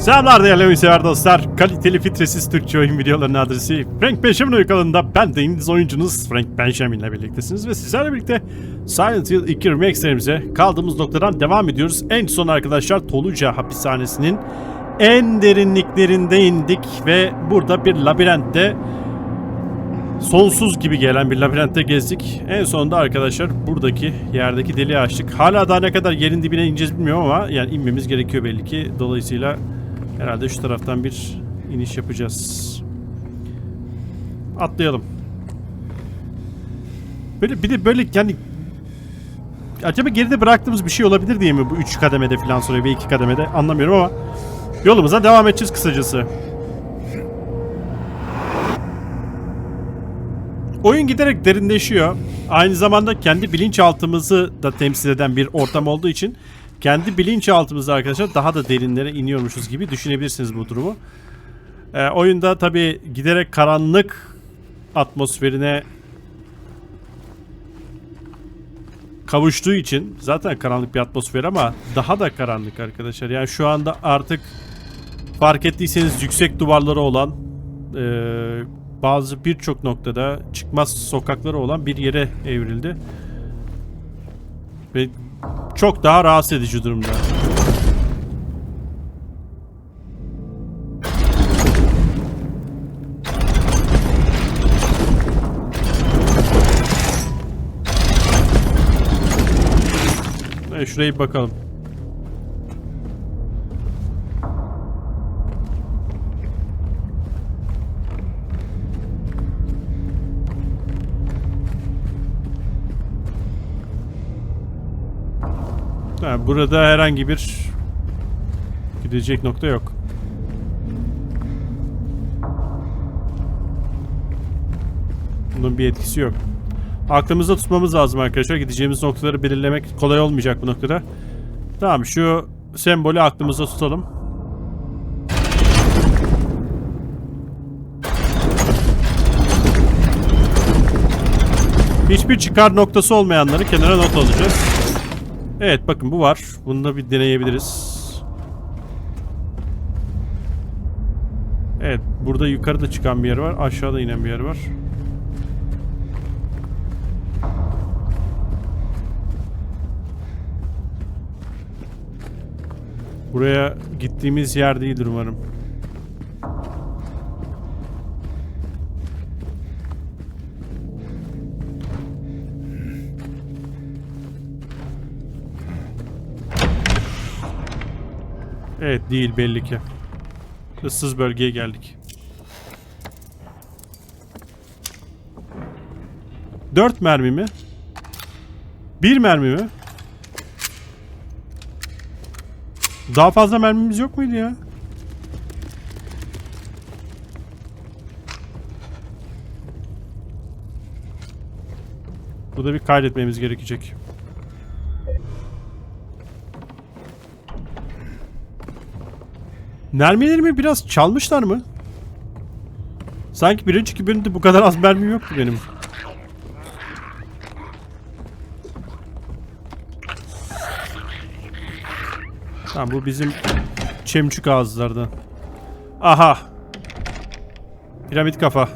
Selamlar değerli oyunsever dostlar. Kaliteli filtresiz Türkçe oyun videolarının adresi Frank Benjamin kanalında ben de İngiliz oyuncunuz Frank Benjamin'le birliktesiniz ve sizlerle birlikte Silent Hill 2 Remake kaldığımız noktadan devam ediyoruz. En son arkadaşlar Toluca hapishanesinin en derinliklerinde indik ve burada bir labirentte sonsuz gibi gelen bir labirentte gezdik. En sonunda arkadaşlar buradaki yerdeki deliği açtık. Hala daha ne kadar yerin dibine ineceğiz bilmiyorum ama yani inmemiz gerekiyor belli ki. Dolayısıyla herhalde şu taraftan bir iniş yapacağız. Atlayalım. Böyle bir de böyle yani acaba geride bıraktığımız bir şey olabilir diye mi bu 3 kademede falan sonra ve 2 kademede anlamıyorum ama yolumuza devam edeceğiz kısacası. Oyun giderek derinleşiyor. Aynı zamanda kendi bilinçaltımızı da temsil eden bir ortam olduğu için kendi bilinçaltımızda arkadaşlar daha da derinlere iniyormuşuz gibi düşünebilirsiniz bu durumu. Ee, oyunda tabi giderek karanlık atmosferine kavuştuğu için zaten karanlık bir atmosfer ama daha da karanlık arkadaşlar. Yani şu anda artık fark ettiyseniz yüksek duvarları olan eee bazı birçok noktada çıkmaz sokakları olan bir yere evrildi. Ve çok daha rahatsız edici durumda. Evet, şuraya bir bakalım. Ha, burada herhangi bir gidecek nokta yok. Bunun bir etkisi yok. Aklımızda tutmamız lazım arkadaşlar. Gideceğimiz noktaları belirlemek kolay olmayacak bu noktada. Tamam şu sembolü aklımızda tutalım. Hiçbir çıkar noktası olmayanları kenara not alacağız. Evet bakın bu var. Bunu da bir deneyebiliriz. Evet burada yukarıda çıkan bir yer var. Aşağıda inen bir yer var. Buraya gittiğimiz yer değildir umarım. Evet değil belli ki. Issız bölgeye geldik. Dört mermi mi? Bir mermi mi? Daha fazla mermimiz yok muydu ya? Burada bir kaydetmemiz gerekecek. Mermilerimi biraz çalmışlar mı? Sanki bir önceki bölümde bu kadar az mermim yoktu benim. Tamam bu bizim çemçük ağızlardan. Aha. Piramit kafa.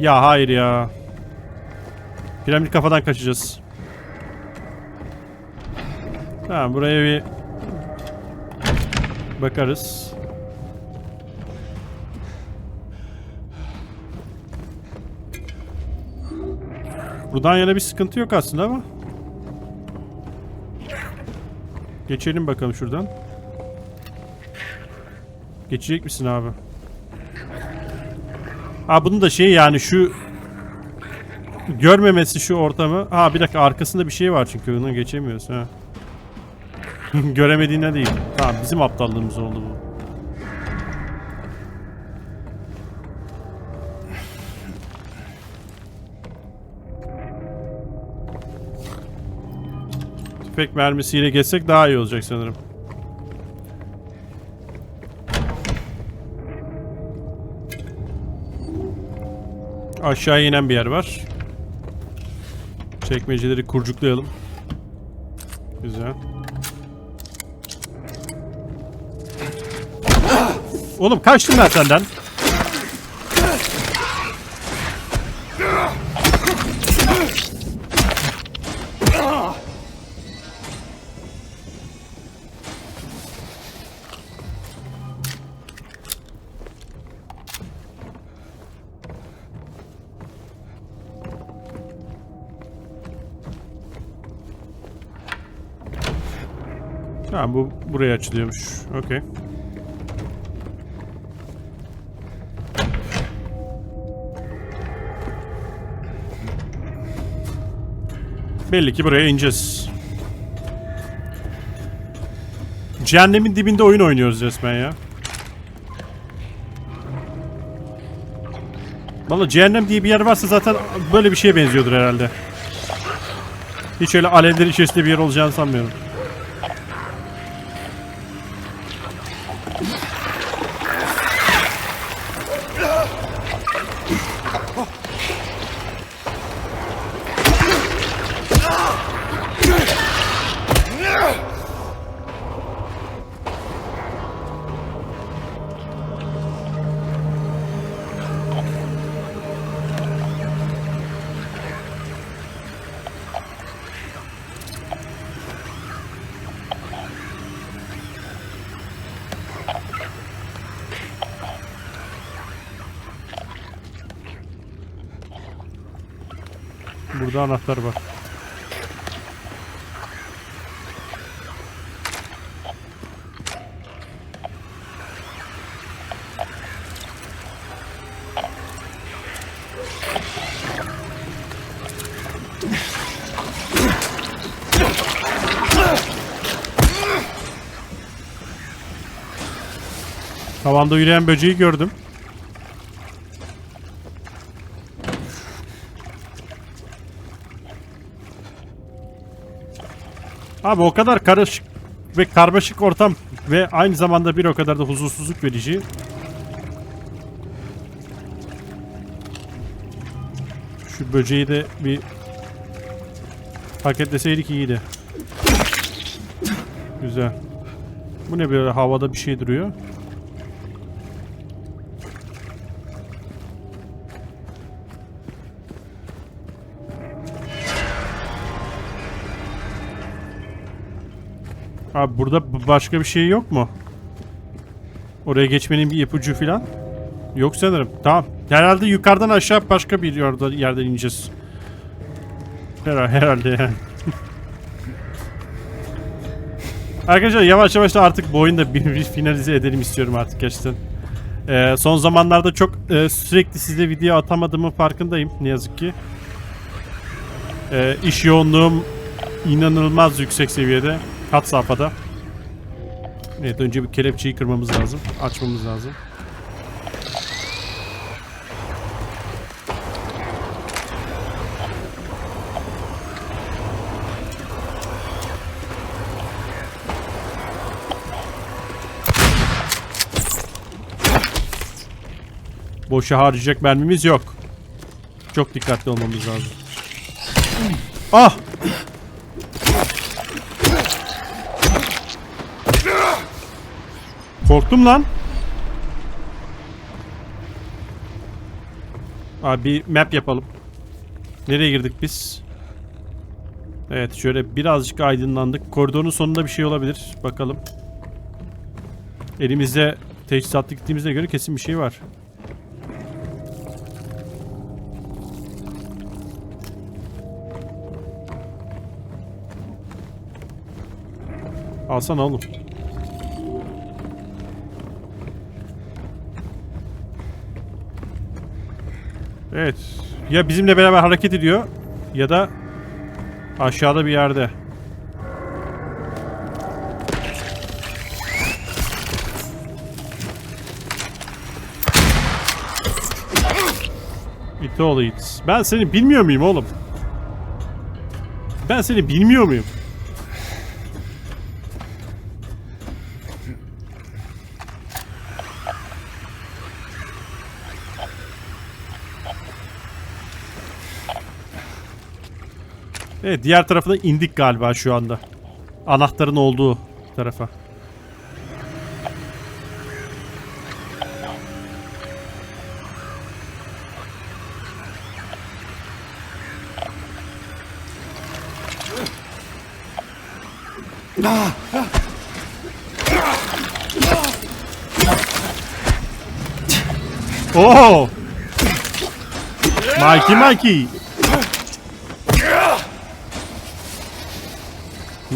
Ya hayır ya. Piramit kafadan kaçacağız. Tamam buraya bir bakarız. Buradan yana bir sıkıntı yok aslında ama. Geçelim bakalım şuradan. Geçecek misin abi? Ha bunun da şey yani şu görmemesi şu ortamı. Ha bir dakika arkasında bir şey var çünkü onu geçemiyoruz ha. Göremediğine değil. Tamam bizim aptallığımız oldu bu. Tüfek mermisiyle geçsek daha iyi olacak sanırım. Aşağı inen bir yer var. Çekmeceleri kurcuklayalım. Güzel. Oğlum kaçtım ben senden. Tamam bu buraya açılıyormuş. Okey. Belli ki buraya ineceğiz. Cehennemin dibinde oyun oynuyoruz resmen ya. Valla cehennem diye bir yer varsa zaten böyle bir şeye benziyordur herhalde. Hiç öyle alevler içerisinde bir yer olacağını sanmıyorum. Burada anahtar var. Tavanda yürüyen böceği gördüm. Abi o kadar karışık ve karmaşık ortam ve aynı zamanda bir o kadar da huzursuzluk verici. Şu böceği de bir paketleseydik iyiydi. Güzel. Bu ne böyle havada bir şey duruyor. Abi burada başka bir şey yok mu? Oraya geçmenin bir ipucu falan? Yok sanırım. Tamam. Herhalde yukarıdan aşağı başka bir yerde, yerden ineceğiz. Herhalde, herhalde yani. Arkadaşlar yavaş yavaş da artık bu oyunu da bir, bir finalize edelim istiyorum artık gerçekten. Ee, son zamanlarda çok e, sürekli size video atamadığımın farkındayım ne yazık ki. Ee, iş yoğunluğum inanılmaz yüksek seviyede. Kat safhada. Evet önce bir kelepçeyi kırmamız lazım. Açmamız lazım. Boşa harcayacak mermimiz yok. Çok dikkatli olmamız lazım. Ah! Korktum lan. Abi bir map yapalım. Nereye girdik biz? Evet şöyle birazcık aydınlandık. Koridorun sonunda bir şey olabilir. Bakalım. Elimizde teçhizatlı gittiğimize göre kesin bir şey var. Alsana oğlum. Evet. Ya bizimle beraber hareket ediyor ya da aşağıda bir yerde. İt oğlu it. Ben seni bilmiyor muyum oğlum? Ben seni bilmiyor muyum? Evet diğer tarafa da indik galiba şu anda. Anahtarın olduğu tarafa. Oh! Mikey Mikey!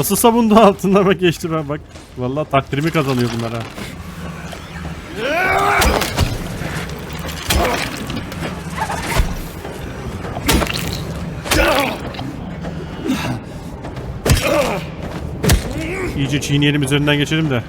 Nasıl savundu altından bak geçti ben bak. Vallahi takdirimi kazanıyor bunlar ha. İyice çiğneyelim üzerinden geçelim de.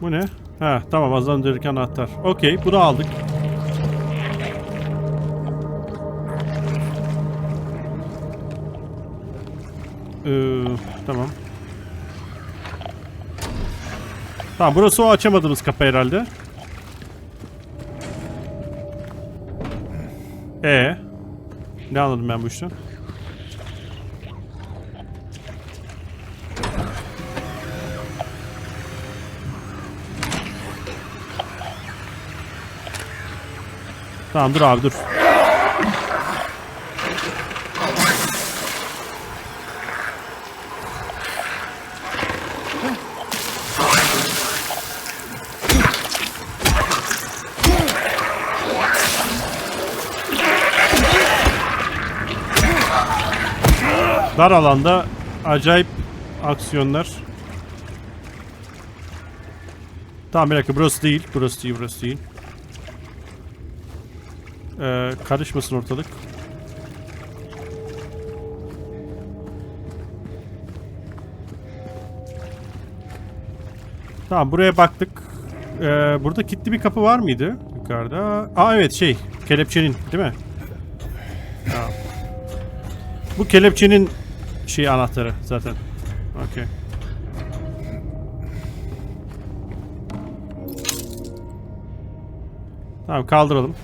Bu ne? Ha tamam az önceki anahtar. Okey bunu aldık. Tamam. Tamam burası o açamadığımız kapı herhalde. E Ne anladım ben bu işten? Tamam dur abi dur. Dar alanda acayip aksiyonlar. Tamam bir dakika burası değil. Burası değil burası değil. Ee, karışmasın ortalık. Tamam buraya baktık. Ee, burada kilitli bir kapı var mıydı yukarıda? Aa evet şey kelepçenin değil mi? Tamam. Bu kelepçenin şey anahtarı zaten. Okey. Tamam kaldıralım.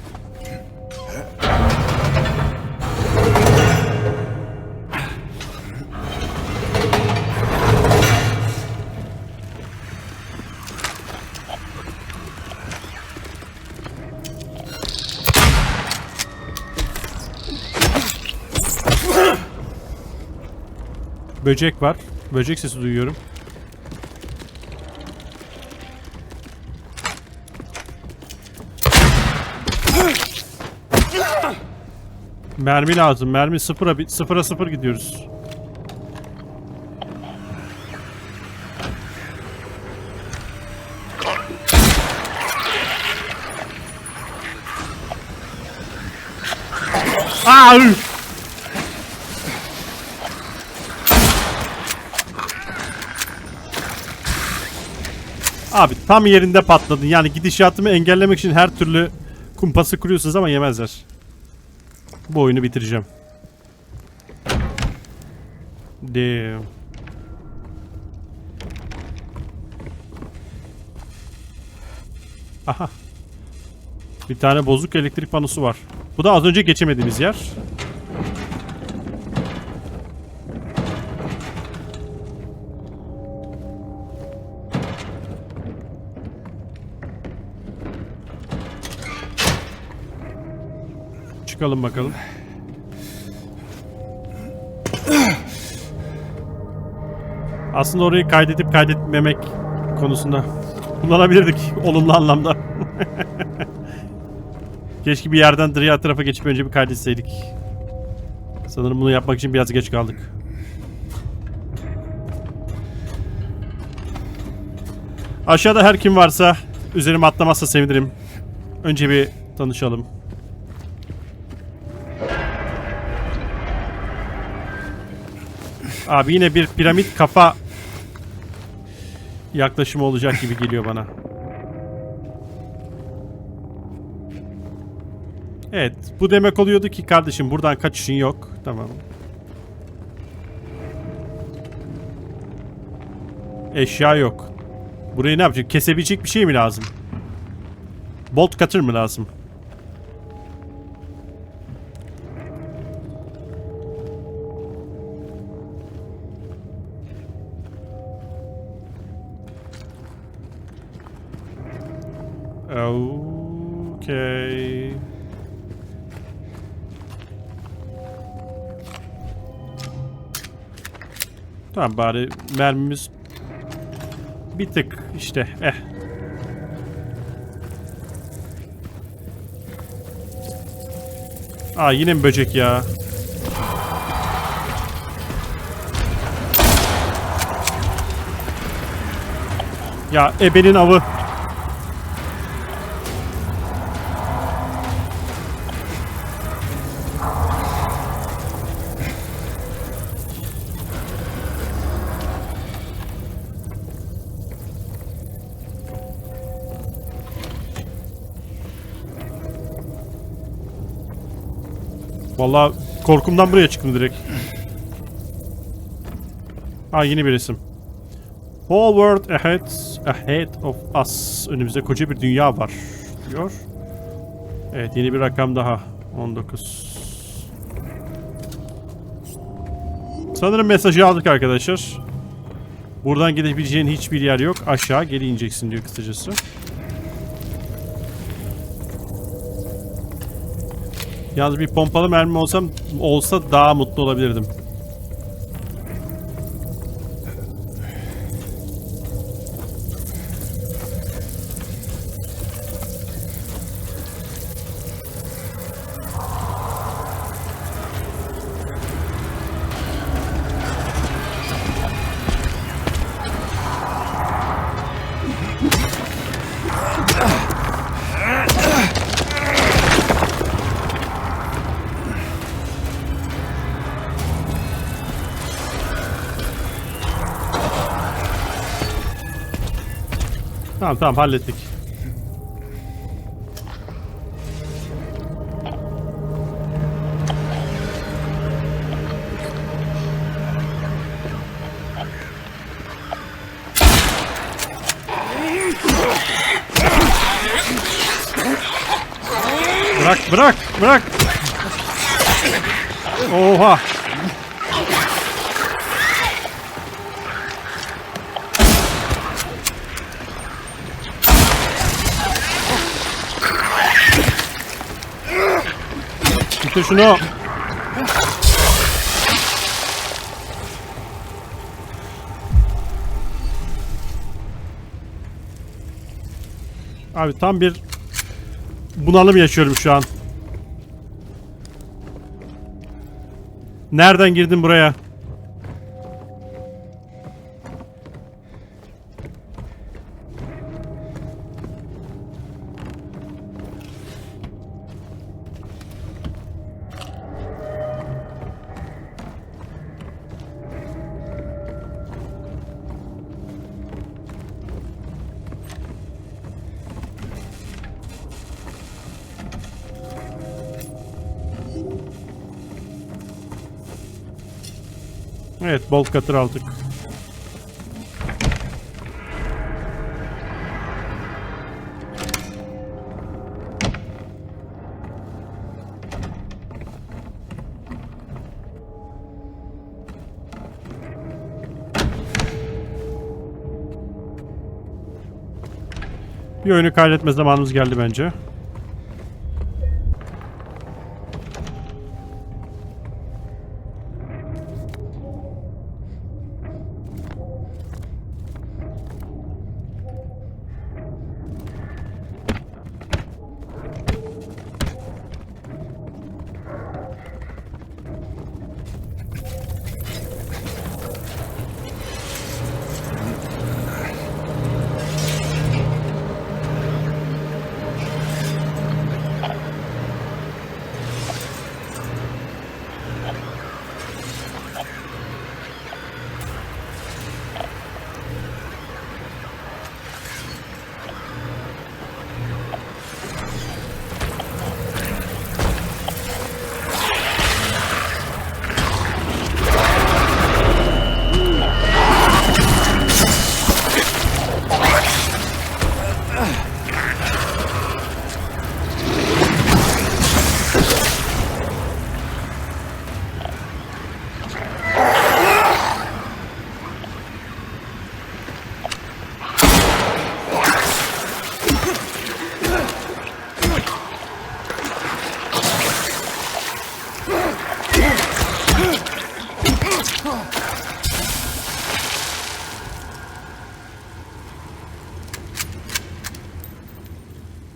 Böcek var. Böcek sesi duyuyorum. Mermi lazım. Mermi sıfıra sıfıra sıfır gidiyoruz. Aa! Abi tam yerinde patladın. Yani gidişatımı engellemek için her türlü kumpası kuruyorsunuz ama yemezler. Bu oyunu bitireceğim. Damn. Aha. Bir tane bozuk elektrik panosu var. Bu da az önce geçemediğimiz yer. Çıkalım bakalım. Aslında orayı kaydedip kaydetmemek konusunda kullanabilirdik olumlu anlamda. Keşke bir yerden diğer tarafa geçip önce bir kaydetseydik. Sanırım bunu yapmak için biraz geç kaldık. Aşağıda her kim varsa üzerime atlamazsa sevinirim. Önce bir tanışalım. Abi yine bir piramit kafa yaklaşımı olacak gibi geliyor bana. Evet, bu demek oluyordu ki kardeşim buradan kaçışın yok. Tamam. Eşya yok. Burayı ne yapacak? Kesebilecek bir şey mi lazım? Bolt cutter mı lazım? Okay. Tamam bari mermimiz bir tık işte eh. Aa yine mi böcek ya? Ya ebenin avı. Vallahi korkumdan buraya çıktım direkt. Aa yeni bir resim. Whole world ahead, ahead of us. Önümüzde koca bir dünya var diyor. Evet yeni bir rakam daha. 19. Sanırım mesajı aldık arkadaşlar. Buradan gidebileceğin hiçbir yer yok. Aşağı geri ineceksin diyor kısacası. Yalnız bir pompalı mermi olsam olsa daha mutlu olabilirdim. Tamam tamam hallettik. Bırak bırak bırak. Oha. Bitir şunu. Abi tam bir bunalım yaşıyorum şu an. Nereden girdin buraya? Bolt cutter aldık. Bir oyunu kaydetme zamanımız geldi bence.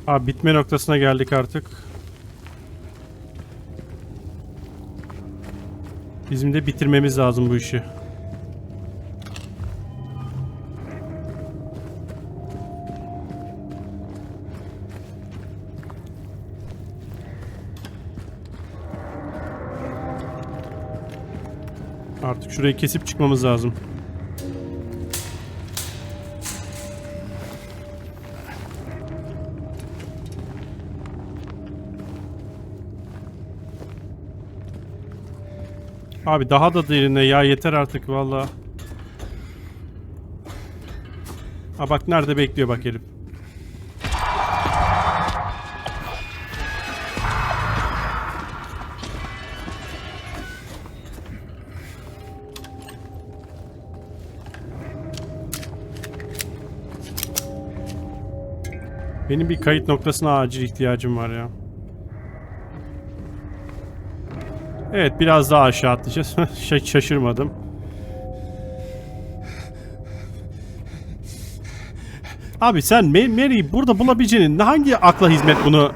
Abi bitme noktasına geldik artık. Bizim de bitirmemiz lazım bu işi. Artık şurayı kesip çıkmamız lazım. Abi daha da derine ya yeter artık valla. Ha bak nerede bekliyor bak herif. Benim bir kayıt noktasına acil ihtiyacım var ya. Evet biraz daha aşağı atlayacağız. Şa- şaşırmadım. Abi sen Ma- Mary'i burada bulabileceğinin hangi akla hizmet bunu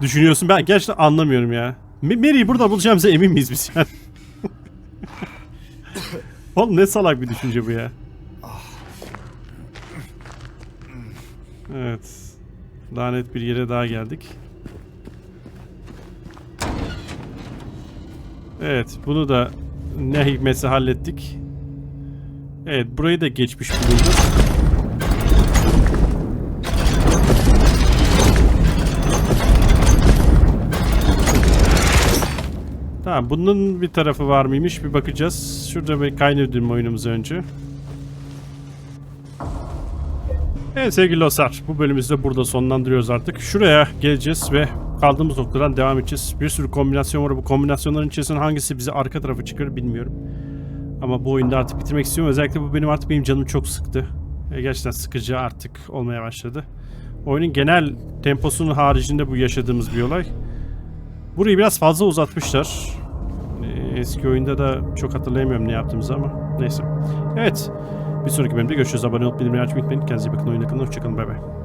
düşünüyorsun? Ben gerçekten anlamıyorum ya. Ma- Mary'i burada bulacağımıza emin miyiz biz yani? Oğlum ne salak bir düşünce bu ya. Evet. Lanet bir yere daha geldik. Evet, bunu da ne hikmetse hallettik. Evet, burayı da geçmiş bulunduk. Tamam, bunun bir tarafı var mıymış bir bakacağız. Şurada bir kaynırdım oyunumuzu önce. Evet sevgili dostlar, bu bölümümüzü de burada sonlandırıyoruz artık. Şuraya geleceğiz ve kaldığımız noktadan devam edeceğiz. Bir sürü kombinasyon var. Bu kombinasyonların içerisinden hangisi bizi arka tarafı çıkarır bilmiyorum. Ama bu oyunda artık bitirmek istiyorum. Özellikle bu benim artık benim canım çok sıktı. E, gerçekten sıkıcı artık olmaya başladı. Oyunun genel temposunun haricinde bu yaşadığımız bir olay. Burayı biraz fazla uzatmışlar. E, eski oyunda da çok hatırlayamıyorum ne yaptığımızı ama neyse. Evet. Bir sonraki bölümde görüşürüz. Abone olup bildirimleri açmayı unutmayın. Kendinize iyi bakın. Oyun yakında. Hoşçakalın. Bay bay.